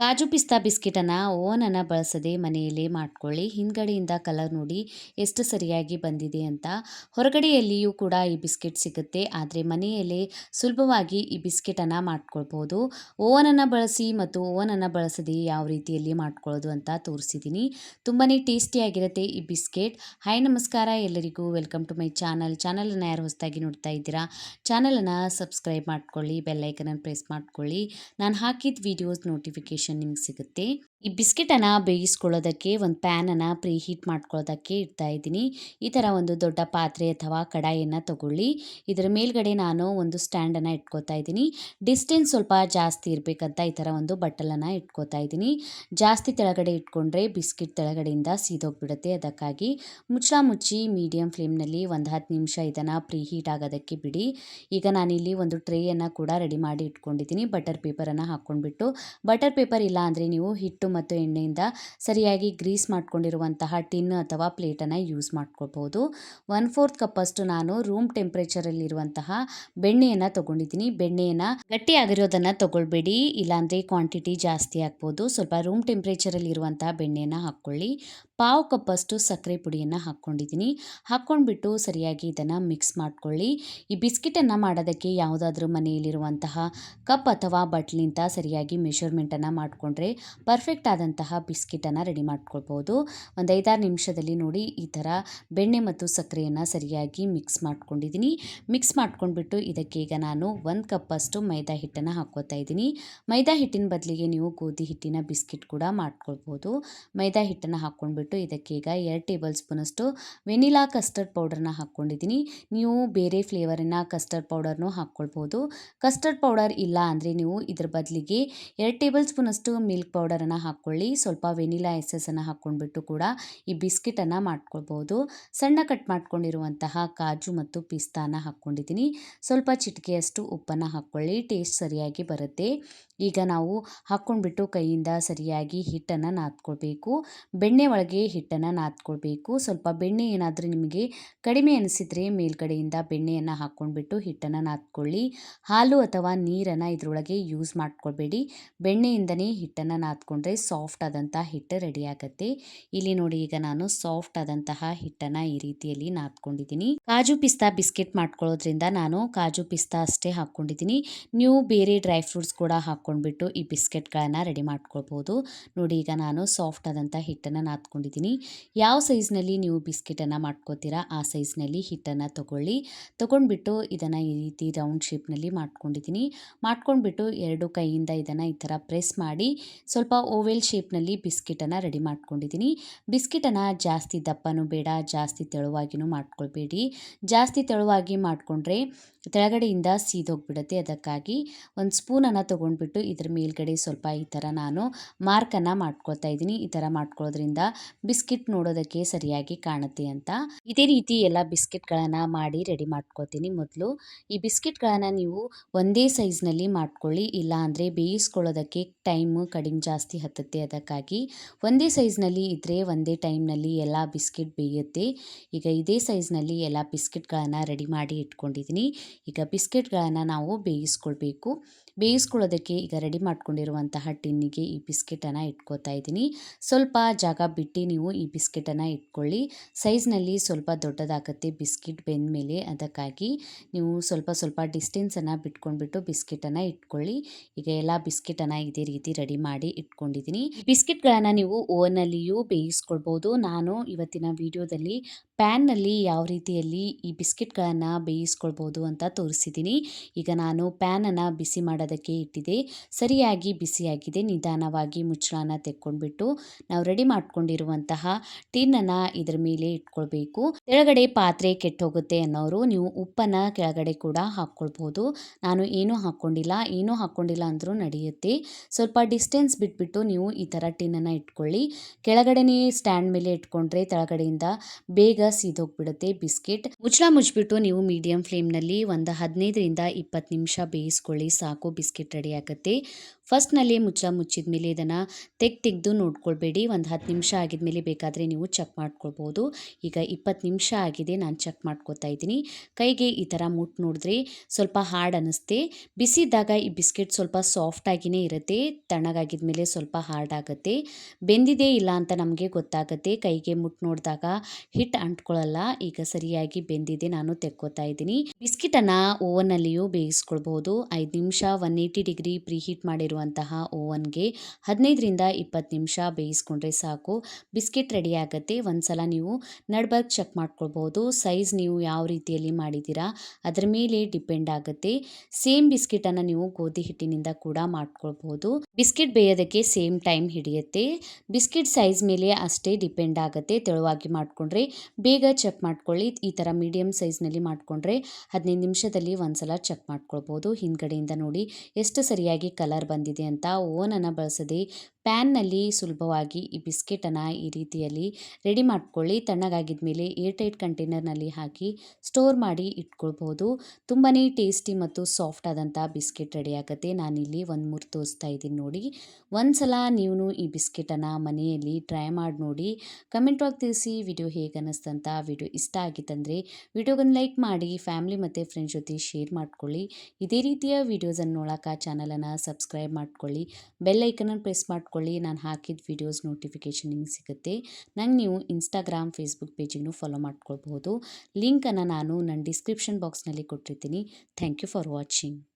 ಕಾಜು ಪಿಸ್ತಾ ಬಿಸ್ಕೆಟನ್ನು ಓವನನ್ನು ಬಳಸದೆ ಮನೆಯಲ್ಲೇ ಮಾಡ್ಕೊಳ್ಳಿ. ಹಿಂದ್ಗಡೆಯಿಂದ ಕಲರ್ ನೋಡಿ ಎಷ್ಟು ಸರಿಯಾಗಿ ಬಂದಿದೆ ಅಂತ. ಹೊರಗಡೆಯಲ್ಲಿಯೂ ಕೂಡ ಈ ಬಿಸ್ಕೆಟ್ ಸಿಗುತ್ತೆ. ಆದರೆ ಮನೆಯಲ್ಲೇ ಸುಲಭವಾಗಿ ಈ ಬಿಸ್ಕೆಟನ್ನು ಮಾಡ್ಕೊಳ್ಬೋದು ಓವನನ್ನು ಬಳಸಿ ಮತ್ತು ಓವನನ್ನು ಬಳಸದೆ ಯಾವ ರೀತಿಯಲ್ಲಿ ಮಾಡ್ಕೊಳ್ಳೋದು ಅಂತ ತೋರಿಸಿದ್ದೀನಿ ತುಂಬಾ ಟೇಸ್ಟಿಯಾಗಿರುತ್ತೆ ಈ ಬಿಸ್ಕೆಟ್. ಹಾಯ್ ನಮಸ್ಕಾರ ಎಲ್ಲರಿಗೂ. ವೆಲ್ಕಮ್ ಟು ಮೈ ಚಾನಲ್ ಚಾನಲನ್ನು ಯಾರು ಹೊಸದಾಗಿ ನೋಡ್ತಾ ಇದ್ದೀರಾ? ಚಾನಲನ್ನು ಸಬ್ಸ್ಕ್ರೈಬ್ ಮಾಡ್ಕೊಳ್ಳಿ. ಬೆಲ್ಲೈಕನನ್ನು ಪ್ರೆಸ್ ಮಾಡ್ಕೊಳ್ಳಿ. ನಾನು ಹಾಕಿದ ವಿಡಿಯೋಸ್ ನೋಟಿಫಿಕೇಷನ್ ನಿಮ್ಗೆ ಸಿಗುತ್ತೆ. ಈ ಬಿಸ್ಕೆಟನ್ನು ಬೇಯಿಸ್ಕೊಳ್ಳೋದಕ್ಕೆ, ಒಂದು ಪ್ಯಾನನ್ನು ಪ್ರೀ ಹೀಟ್ ಮಾಡ್ಕೊಳ್ಳೋದಕ್ಕೆ ಇಡ್ತಾ ಇದ್ದೀನಿ. ಈ ಥರ ಒಂದು ದೊಡ್ಡ ಪಾತ್ರೆ ಅಥವಾ ಕಡಾಯಿಯನ್ನು ತಗೊಳ್ಳಿ. ಇದರ ಮೇಲ್ಗಡೆ ನಾನು ಒಂದು ಸ್ಟ್ಯಾಂಡನ್ನು ಇಟ್ಕೋತಾ ಇದ್ದೀನಿ. ಡಿಸ್ಟೆನ್ಸ್ ಸ್ವಲ್ಪ ಜಾಸ್ತಿ ಇರಬೇಕಂತ ಈ ಥರ ಒಂದು ಬಟ್ಟಲನ್ನು ಇಟ್ಕೋತಾ ಇದ್ದೀನಿ. ಜಾಸ್ತಿ ತೆಳಗಡೆ ಇಟ್ಕೊಂಡ್ರೆ ಬಿಸ್ಕೆಟ್ ತೆಳಗಡೆಯಿಂದ ಸೀದೋಗ್ಬಿಡುತ್ತೆ. ಅದಕ್ಕಾಗಿ ಮುಚ್ಚಳ ಮುಚ್ಚಿ ಮೀಡಿಯಂ ಫ್ಲೇಮ್ನಲ್ಲಿ ಒಂದು ಹತ್ತು ನಿಮಿಷ ಇದನ್ನು ಪ್ರೀ ಹೀಟ್ ಆಗೋದಕ್ಕೆ ಬಿಡಿ. ಈಗ ನಾನಿಲ್ಲಿ ಒಂದು ಟ್ರೇಯನ್ನು ಕೂಡ ರೆಡಿ ಮಾಡಿ ಇಟ್ಕೊಂಡಿದ್ದೀನಿ. ಬಟರ್ ಪೇಪರನ್ನು ಹಾಕ್ಕೊಂಡ್ಬಿಟ್ಟು, ಬಟರ್ ಪೇಪರ್ ಇಲ್ಲ ಅಂದರೆ ನೀವು ಹಿಟ್ಟು ಮತ್ತು ಎಣ್ಣೆಯಿಂದ ಸರಿಯಾಗಿ ಗ್ರೀಸ್ ಮಾಡ್ಕೊಂಡಿರುವಂತಹ ಟಿನ್ ಅಥವಾ ಪ್ಲೇಟನ್ನು ಯೂಸ್ ಮಾಡ್ಕೊಳ್ಬೋದು. ಒನ್ ಫೋರ್ತ್ ಕಪ್ಪಷ್ಟು ನಾನು ರೂಮ್ ಟೆಂಪ್ರೇಚರಲ್ಲಿರುವಂತಹ ಬೆಣ್ಣೆಯನ್ನು ತೊಗೊಂಡಿದ್ದೀನಿ. ಬೆಣ್ಣೆಯನ್ನು ಗಟ್ಟಿಯಾಗಿರೋದನ್ನು ತೊಗೊಳ್ಬೇಡಿ, ಇಲ್ಲಾಂದರೆ ಕ್ವಾಂಟಿಟಿ ಜಾಸ್ತಿ ಆಗ್ಬೋದು. ಸ್ವಲ್ಪ ರೂಮ್ ಟೆಂಪ್ರೇಚರಲ್ಲಿರುವಂತಹ ಬೆಣ್ಣೆಯನ್ನು ಹಾಕ್ಕೊಳ್ಳಿ. ಪಾವು ಕಪ್ಪಷ್ಟು ಸಕ್ಕರೆ ಪುಡಿಯನ್ನು ಹಾಕ್ಕೊಂಡಿದ್ದೀನಿ. ಹಾಕ್ಕೊಂಡ್ಬಿಟ್ಟು ಸರಿಯಾಗಿ ಇದನ್ನು ಮಿಕ್ಸ್ ಮಾಡ್ಕೊಳ್ಳಿ. ಈ ಬಿಸ್ಕಿಟನ್ನು ಮಾಡೋದಕ್ಕೆ ಯಾವುದಾದ್ರೂ ಮನೆಯಲ್ಲಿರುವಂತಹ ಕಪ್ ಅಥವಾ ಬಟ್ಲಿಂತ ಸರಿಯಾಗಿ ಮೆಷರ್ಮೆಂಟನ್ನು ಮಾಡಿಕೊಂಡ್ರೆ ಪರ್ಫೆಕ್ಟ್ ಆದಂತಹ ಬಿಸ್ಕಿಟನ್ನು ರೆಡಿ ಮಾಡ್ಕೊಳ್ಬೋದು. ಒಂದು ಐದಾರು ನಿಮಿಷದಲ್ಲಿ ನೋಡಿ ಈ ಥರ ಬೆಣ್ಣೆ ಮತ್ತು ಸಕ್ಕರೆಯನ್ನು ಸರಿಯಾಗಿ ಮಿಕ್ಸ್ ಮಾಡ್ಕೊಂಡಿದ್ದೀನಿ. ಮಿಕ್ಸ್ ಮಾಡ್ಕೊಂಡ್ಬಿಟ್ಟು ಇದಕ್ಕೆ ಈಗ ನಾನು ಒಂದು ಕಪ್ಪಷ್ಟು ಮೈದಾ ಹಿಟ್ಟನ್ನು ಹಾಕೋತಾ ಇದ್ದೀನಿ. ಮೈದಾ ಹಿಟ್ಟಿನ ಬದಲಿಗೆ ನೀವು ಗೋಧಿ ಹಿಟ್ಟಿನ ಬಿಸ್ಕಿಟ್ ಕೂಡ ಮಾಡ್ಕೊಳ್ಬೋದು. ಮೈದಾ ಹಿಟ್ಟನ್ನು ಹಾಕ್ಕೊಂಡ್ಬಿಟ್ಟು ಇದಕ್ಕೆ ಈಗ ಎರಡು ಟೇಬಲ್ ಸ್ಪೂನಷ್ಟು ವೆನಿಲಾ ಕಸ್ಟರ್ಡ್ ಪೌಡರ್ನ ಹಾಕ್ಕೊಂಡಿದ್ದೀನಿ. ನೀವು ಬೇರೆ ಫ್ಲೇವರಿನ ಕಸ್ಟರ್ಡ್ ಪೌಡರ್ನೂ ಹಾಕ್ಕೊಳ್ಬೋದು. ಕಸ್ಟರ್ಡ್ ಪೌಡರ್ ಇಲ್ಲ ಅಂದರೆ ನೀವು ಇದ್ರ ಬದಲಿಗೆ ಎರಡು ಟೇಬಲ್ ಸ್ಪೂನಷ್ಟು ಮಿಲ್ಕ್ ಪೌಡರನ್ನು ಹಾಕ್ಕೊಳ್ಳಿ. ಸ್ವಲ್ಪ ವೆನಿಲಾ ಎಸೆಸನ್ನು ಹಾಕ್ಕೊಂಡ್ಬಿಟ್ಟು ಕೂಡ ಈ ಬಿಸ್ಕಿಟನ್ನು ಮಾಡ್ಕೊಳ್ಬೋದು. ಸಣ್ಣ ಕಟ್ ಮಾಡ್ಕೊಂಡಿರುವಂತಹ ಕಾಜು ಮತ್ತು ಪಿಸ್ತಾನ ಹಾಕ್ಕೊಂಡಿದ್ದೀನಿ. ಸ್ವಲ್ಪ ಚಿಟಿಕೆಯಷ್ಟು ಉಪ್ಪನ್ನು ಹಾಕ್ಕೊಳ್ಳಿ. ಟೇಸ್ಟ್ ಸರಿಯಾಗಿ ಬರುತ್ತೆ. ಈಗ ನಾವು ಹಾಕ್ಕೊಂಡ್ಬಿಟ್ಟು ಕೈಯಿಂದ ಸರಿಯಾಗಿ ಹಿಟ್ಟನ್ನು ನಾದ್ಕೊಳ್ಬೇಕು. ಬೆಣ್ಣೆ ಒಳಗೆ ಹಿಟ್ಟನ್ನು ನಾದ್ಕೊಳ್ಬೇಕು. ಸ್ವಲ್ಪ ಬೆಣ್ಣೆ ಏನಾದರೂ ನಿಮಗೆ ಕಡಿಮೆ ಅನಿಸಿದರೆ ಮೇಲ್ಗಡೆಯಿಂದ ಬೆಣ್ಣೆಯನ್ನು ಹಾಕ್ಕೊಂಡ್ಬಿಟ್ಟು ಹಿಟ್ಟನ್ನು ನಾದ್ಕೊಳ್ಳಿ. ಹಾಲು ಅಥವಾ ನೀರನ್ನು ಇದರೊಳಗೆ ಯೂಸ್ ಮಾಡ್ಕೊಳ್ಬೇಡಿ. ಬೆಣ್ಣೆಯಿಂದನೇ ಹಿಟ್ಟನ್ನು ನಾದ್ಕೊಂಡ್ರೆ ಸಾಫ್ಟ್ ಆದಂಥ ಹಿಟ್ಟು ರೆಡಿ ಆಗುತ್ತೆ. ಇಲ್ಲಿ ನೋಡಿ ಈಗ ನಾನು ಸಾಫ್ಟ್ ಆದಂತಹ ಹಿಟ್ಟನ್ನು ಈ ರೀತಿಯಲ್ಲಿ ನಾದ್ಕೊಂಡಿದ್ದೀನಿ. ಕಾಜು ಪಿಸ್ತಾ ಬಿಸ್ಕೆಟ್ ಮಾಡ್ಕೊಳ್ಳೋದ್ರಿಂದ ನಾನು ಕಾಜು ಪಿಸ್ತಾ ಅಷ್ಟೇ ಹಾಕ್ಕೊಂಡಿದ್ದೀನಿ. ನೀವು ಬೇರೆ ಡ್ರೈ ಫ್ರೂಟ್ಸ್ ಕೂಡ ಹಾಕ್ಕೊಂಡ್ಬಿಟ್ಟು ಈ ಬಿಸ್ಕೆಟ್ಗಳನ್ನು ರೆಡಿ ಮಾಡ್ಕೊಳ್ಬೋದು. ನೋಡಿ ಈಗ ನಾನು ಸಾಫ್ಟ್ ಆದಂಥ ಹಿಟ್ಟನ್ನು ನಾದ್ಕೊಂಡಿದ್ದೀನಿ ಯಾವ ಸೈಜ್ನಲ್ಲಿ ನೀವು ಬಿಸ್ಕೆಟನ್ನು ಮಾಡ್ಕೋತೀರಾ, ಆ ಸೈಜ್ನಲ್ಲಿ ಹಿಟ್ಟನ್ನು ತೊಗೊಳ್ಳಿ. ತೊಗೊಂಡ್ಬಿಟ್ಟು ಇದನ್ನು ಈ ರೀತಿ ರೌಂಡ್ ಶೇಪ್ನಲ್ಲಿ ಮಾಡ್ಕೊಂಡಿದ್ದೀನಿ. ಮಾಡ್ಕೊಂಡ್ಬಿಟ್ಟು ಎರಡು ಕೈಯಿಂದ ಇದನ್ನು ಈ ಥರ ಪ್ರೆಸ್ ಮಾಡಿ ಸ್ವಲ್ಪ ಓವೆಲ್ ಶೇಪ್ನಲ್ಲಿ ಬಿಸ್ಕೆಟನ್ನು ರೆಡಿ ಮಾಡ್ಕೊಂಡಿದ್ದೀನಿ. ಬಿಸ್ಕೆಟನ್ನು ಜಾಸ್ತಿ ದಪ್ಪನೂ ಬೇಡ, ಜಾಸ್ತಿ ತೆಳುವಾಗಿನೂ ಮಾಡ್ಕೊಳ್ಬೇಡಿ. ಜಾಸ್ತಿ ತೆಳುವಾಗಿ ಮಾಡಿಕೊಂಡ್ರೆ ತೆಳಗಡೆಯಿಂದ ಸೀದೋಗ್ಬಿಡುತ್ತೆ. ಅದಕ್ಕಾಗಿ ಒಂದು ಸ್ಪೂನನ್ನು ತೊಗೊಂಡ್ಬಿಟ್ಟು ಇದ್ರ ಮೇಲ್ಗಡೆ ಸ್ವಲ್ಪ ಈ ಥರ ನಾನು ಮಾರ್ಕನ್ನು ಮಾಡ್ಕೊಳ್ತಾ ಇದ್ದೀನಿ. ಈ ಥರ ಮಾಡ್ಕೊಳ್ಳೋದ್ರಿಂದ ಬಿಸ್ಕಿಟ್ ನೋಡೋದಕ್ಕೆ ಸರಿಯಾಗಿ ಕಾಣುತ್ತೆ ಅಂತ. ಇದೇ ರೀತಿ ಎಲ್ಲ ಬಿಸ್ಕಿಟ್ಗಳನ್ನು ಮಾಡಿ ರೆಡಿ ಮಾಡ್ಕೊತೀನಿ ಮೊದಲು. ಈ ಬಿಸ್ಕಿಟ್ಗಳನ್ನು ನೀವು ಒಂದೇ ಸೈಜ್ನಲ್ಲಿ ಮಾಡ್ಕೊಳ್ಳಿ, ಇಲ್ಲ ಅಂದರೆ ಬೇಯಿಸ್ಕೊಳ್ಳೋದಕ್ಕೆ ಟೈಮು ಕಡಿಮೆ ಜಾಸ್ತಿ ಹತ್ತುತ್ತೆ ಅದಕ್ಕಾಗಿ. ಒಂದೇ ಸೈಜ್ನಲ್ಲಿ ಇದ್ದರೆ ಒಂದೇ ಟೈಮ್ನಲ್ಲಿ ಎಲ್ಲ ಬಿಸ್ಕಿಟ್ ಬೇಯುತ್ತೆ. ಈಗ ಇದೇ ಸೈಜ್ನಲ್ಲಿ ಎಲ್ಲ ಬಿಸ್ಕಿಟ್ಗಳನ್ನು ರೆಡಿ ಮಾಡಿ ಇಟ್ಕೊಂಡಿದ್ದೀನಿ. ಈಗ ಬಿಸ್ಕೆಟ್ಗಳನ್ನು ನಾವು ಬೇಯಿಸ್ಕೊಳ್ಬೇಕು. ಬೇಯಿಸ್ಕೊಳ್ಳೋದಕ್ಕೆ ಈಗ ರೆಡಿ ಮಾಡ್ಕೊಂಡಿರುವಂತಹ ಟಿನ್ನಿಗೆ ಈ ಬಿಸ್ಕೆಟನ್ನು ಇಟ್ಕೋತಾ ಇದ್ದೀನಿ. ಸ್ವಲ್ಪ ಜಾಗ ಬಿಟ್ಟು ನೀವು ಈ ಬಿಸ್ಕೆಟನ್ನು ಇಟ್ಕೊಳ್ಳಿ. ಸೈಜ್ನಲ್ಲಿ ಸ್ವಲ್ಪ ದೊಡ್ಡದಾಗತ್ತೆ ಬಿಸ್ಕಿಟ್ ಬೆಂದ ಮೇಲೆ ಅದಕ್ಕಾಗಿ ನೀವು ಸ್ವಲ್ಪ ಸ್ವಲ್ಪ ಡಿಸ್ಟೆನ್ಸನ್ನು ಬಿಟ್ಕೊಂಡ್ಬಿಟ್ಟು ಬಿಸ್ಕೆಟನ್ನು ಇಟ್ಕೊಳ್ಳಿ. ಈಗ ಎಲ್ಲ ಬಿಸ್ಕೆಟನ್ನು ಇದೇ ರೀತಿ ರೆಡಿ ಮಾಡಿ ಇಟ್ಕೊಂಡಿದ್ದೀನಿ. ಬಿಸ್ಕೆಟ್ಗಳನ್ನು ನೀವು ಓವನ್ನಲ್ಲಿಯೂ ಬೇಯಿಸ್ಕೊಳ್ಬೋದು. ನಾನು ಇವತ್ತಿನ ವಿಡಿಯೋದಲ್ಲಿ ಪ್ಯಾನ್ನಲ್ಲಿ ಯಾವ ರೀತಿಯಲ್ಲಿ ಈ ಬಿಸ್ಕೆಟ್ಗಳನ್ನು ಬೇಯಿಸ್ಕೊಳ್ಬೋದು ಅಂತ ತೋರಿಸಿದ್ದೀನಿ. ಈಗ ನಾನು ಪ್ಯಾನನ್ನು ಬಿಸಿ ಮಾಡೋದಕ್ಕೆ ಇಟ್ಟಿದೆ. ಸರಿಯಾಗಿ ಬಿಸಿಯಾಗಿದೆ. ನಿಧಾನವಾಗಿ ಮುಚ್ಚಳನ ತೆಕ್ಕೊಂಡ್ಬಿಟ್ಟು ನಾವು ರೆಡಿ ಮಾಡ್ಕೊಂಡಿರುವಂತಹ ಟಿನ್ನನ್ನು ಇದರ ಮೇಲೆ ಇಟ್ಕೊಳ್ಬೇಕು. ಕೆಳಗಡೆ ಪಾತ್ರೆ ಕೆಟ್ಟೋಗುತ್ತೆ ಅನ್ನೋರು ನೀವು ಉಪ್ಪನ್ನು ಕೆಳಗಡೆ ಕೂಡ ಹಾಕ್ಕೊಳ್ಬೋದು. ನಾನು ಏನೂ ಹಾಕ್ಕೊಂಡಿಲ್ಲ. ಏನೂ ಹಾಕ್ಕೊಂಡಿಲ್ಲ ಅಂದರೂ ನಡೆಯುತ್ತೆ. ಸ್ವಲ್ಪ ಡಿಸ್ಟೆನ್ಸ್ ಬಿಟ್ಬಿಟ್ಟು ನೀವು ಈ ಥರ ಟಿನ್ನನ್ನು ಇಟ್ಕೊಳ್ಳಿ. ಕೆಳಗಡೆನೇ ಸ್ಟ್ಯಾಂಡ್ ಮೇಲೆ ಇಟ್ಕೊಂಡ್ರೆ ಕೆಳಗಡೆಯಿಂದ ಬೇಗ ಸೀದೋಗ್ಬಿಡುತ್ತೆ. ಬಿಸ್ಕೆಟ್ ಮುಚ್ಚಳ ಮುಚ್ಚಿಬಿಟ್ಟು ನೀವು ಮೀಡಿಯಂ ಫ್ಲೇಮ್ನಲ್ಲಿ ಒಂದು ಹದಿನೈದರಿಂದ ಇಪ್ಪತ್ತು ನಿಮಿಷ ಬೇಯಿಸ್ಕೊಳ್ಳಿ. ಸಾಕು, ಬಿಸ್ಕೆಟ್ ರೆಡಿ ಆಗುತ್ತೆ. ಫಸ್ಟ್ನಲ್ಲಿ ಮುಚ್ಚ ಮುಚ್ಚಿದ ಮೇಲೆ ಇದನ್ನು ತೆಗ್ ತೆಗೆದು ನೋಡ್ಕೊಳ್ಬೇಡಿ. ಒಂದು ಹತ್ತು ನಿಮಿಷ ಆಗಿದ್ಮೇಲೆ ಬೇಕಾದರೆ ನೀವು ಚೆಕ್ ಮಾಡ್ಕೊಳ್ಬೋದು. ಈಗ ಇಪ್ಪತ್ತು ನಿಮಿಷ ಆಗಿದೆ, ನಾನು ಚೆಕ್ ಮಾಡ್ಕೊತಾ ಇದ್ದೀನಿ. ಕೈಗೆ ಈ ಥರ ಮುಟ್ ನೋಡಿದ್ರೆ ಸ್ವಲ್ಪ ಹಾರ್ಡ್ ಅನ್ನಿಸ್ತೆ ಬಿಸಿ ಇದ್ದಾಗ ಈ ಬಿಸ್ಕೆಟ್ ಸ್ವಲ್ಪ ಸಾಫ್ಟಾಗಿಯೇ ಇರುತ್ತೆ. ತಣ್ಣಗಾಗಿದ ಮೇಲೆ ಸ್ವಲ್ಪ ಹಾರ್ಡ್ ಆಗುತ್ತೆ. ಬೆಂದಿದೆ ಇಲ್ಲ ಅಂತ ನಮಗೆ ಗೊತ್ತಾಗುತ್ತೆ. ಕೈಗೆ ಮುಟ್ ನೋಡಿದಾಗ ಹಿಟ್ ಅಂಟ್ಕೊಳ್ಳಲ್ಲ ಈಗ ಸರಿಯಾಗಿ ಬೆಂದಿದೆ, ನಾನು ತೆಕ್ಕೋತಾ ಇದ್ದೀನಿ. ಬಿಸ್ಕಿಟನ್ನು ಓವನ್ನಲ್ಲಿಯೂ ಬೇಯಿಸ್ಕೊಳ್ಬೋದು. ಐದು ನಿಮಿಷ one eighty degree preheat ಮಾಡಿರುವಂತಹ ಓವನ್ಗೆ ಹದಿನೈದರಿಂದ ಇಪ್ಪತ್ತು ನಿಮಿಷ ಬೇಯಿಸ್ಕೊಂಡ್ರೆ ಸಾಕು. ಬಿಸ್ಕೆಟ್ ರೆಡಿ ಆಗುತ್ತೆ. ಒಂದ್ಸಲ ನೀವು ನಡ್ಬರ್ಗ್ ಚೆಕ್ ಮಾಡ್ಕೊಳ್ಬೋದು. ಸೈಜ್ ನೀವು ಯಾವ ರೀತಿಯಲ್ಲಿ ಮಾಡಿದ್ದೀರಾ ಅದರ ಮೇಲೆ ಡಿಪೆಂಡ್ ಆಗುತ್ತೆ. ಸೇಮ್ ಬಿಸ್ಕೆಟನ್ನು ನೀವು ಗೋಧಿ ಹಿಟ್ಟಿನಿಂದ ಕೂಡ ಮಾಡ್ಕೊಳ್ಬೋದು. ಬಿಸ್ಕೆಟ್ ಬೇಯೋದಕ್ಕೆ ಸೇಮ್ ಟೈಮ್ ಹಿಡಿಯುತ್ತೆ. ಬಿಸ್ಕೆಟ್ ಸೈಜ್ ಮೇಲೆ ಅಷ್ಟೇ ಡಿಪೆಂಡ್ ಆಗುತ್ತೆ. ತೆಳುವಾಗಿ ಮಾಡಿಕೊಂಡ್ರೆ ಬೇಗ ಚೆಕ್ ಮಾಡ್ಕೊಳ್ಳಿ. ಈ ಥರ ಮೀಡಿಯಮ್ ಸೈಜ್ನಲ್ಲಿ ಮಾಡಿಕೊಂಡ್ರೆ ಹದಿನೈದು ನಿಮಿಷದಲ್ಲಿ ಒಂದ್ಸಲ ಚೆಕ್ ಮಾಡ್ಕೊಳ್ಬೋದು. ಹಿಂದ್ಗಡೆಯಿಂದ ನೋಡಿ ಎಷ್ಟು ಸರಿಯಾಗಿ ಕಲರ್ ಬಂದಿದೆ. ಅಂತ ಓನನ್ನು ಬಳಸದೆ ಪ್ಯಾನ್ನಲ್ಲಿ ಸುಲಭವಾಗಿ ಈ ಬಿಸ್ಕೆಟನ್ನು ಈ ರೀತಿಯಲ್ಲಿ ರೆಡಿ ಮಾಡ್ಕೊಳ್ಳಿ. ತಣ್ಣಗಾಗಿದ ಮೇಲೆ ಏರ್ಟೈಟ್ ಕಂಟೈನರ್ನಲ್ಲಿ ಹಾಕಿ ಸ್ಟೋರ್ ಮಾಡಿ ಇಟ್ಕೊಳ್ಬೋದು ತುಂಬಾ ಟೇಸ್ಟಿ ಮತ್ತು ಸಾಫ್ಟ್ ಆದಂಥ ಬಿಸ್ಕೆಟ್ ರೆಡಿ ಆಗುತ್ತೆ. ನಾನಿಲ್ಲಿ ಒಂದು ಮೂರು ತೋರಿಸ್ತಾ ಇದ್ದೀನಿ ನೋಡಿ. ಒಂದು ಸಲ ನೀವು ಈ ಬಿಸ್ಕೆಟನ್ನು ಮನೆಯಲ್ಲಿ ಟ್ರೈ ಮಾಡಿ ನೋಡಿ. ಕಮೆಂಟ್ ಒಳಗೆ ತಿಳಿಸಿ ವಿಡಿಯೋ ಹೇಗೆ ಅನ್ನಿಸ್ತಂತ ವಿಡಿಯೋ ಇಷ್ಟ ಆಗಿತ್ತಂದರೆ ವಿಡಿಯೋಗನ್ನು ಲೈಕ್ ಮಾಡಿ, ಫ್ಯಾಮಿಲಿ ಮತ್ತು ಫ್ರೆಂಡ್ಸ್ ಜೊತೆ ಶೇರ್ ಮಾಡಿಕೊಳ್ಳಿ. ಇದೇ ರೀತಿಯ ವಿಡಿಯೋಸನ್ನು ನೋಡೋಕೆ ಚಾನಲನ್ನು ಸಬ್ಸ್ಕ್ರೈಬ್ ಮಾಡ್ಕೊಳ್ಳಿ. ಬೆಲ್ ಐಕನನ್ನು ಪ್ರೆಸ್ ಮಾಡ್ಕೊಳ್ಳಿ. ನಾನು ಹಾಕಿದ ವೀಡಿಯೋಸ್ ನೋಟಿಫಿಕೇಷನ್ ನಿಮಗೆ ಸಿಗುತ್ತೆ. ನಂಗೆ ನೀವು ಇನ್ಸ್ಟಾಗ್ರಾಮ್ ಫೇಸ್ಬುಕ್ ಪೇಜಿಗೂ ಫಾಲೋ ಮಾಡ್ಕೊಳ್ಬಹುದು. ಲಿಂಕನ್ನು ನಾನು ನನ್ನ ಡಿಸ್ಕ್ರಿಪ್ಷನ್ ಬಾಕ್ಸ್ನಲ್ಲಿ ಕೊಟ್ಟಿರ್ತೀನಿ. Thank you for watching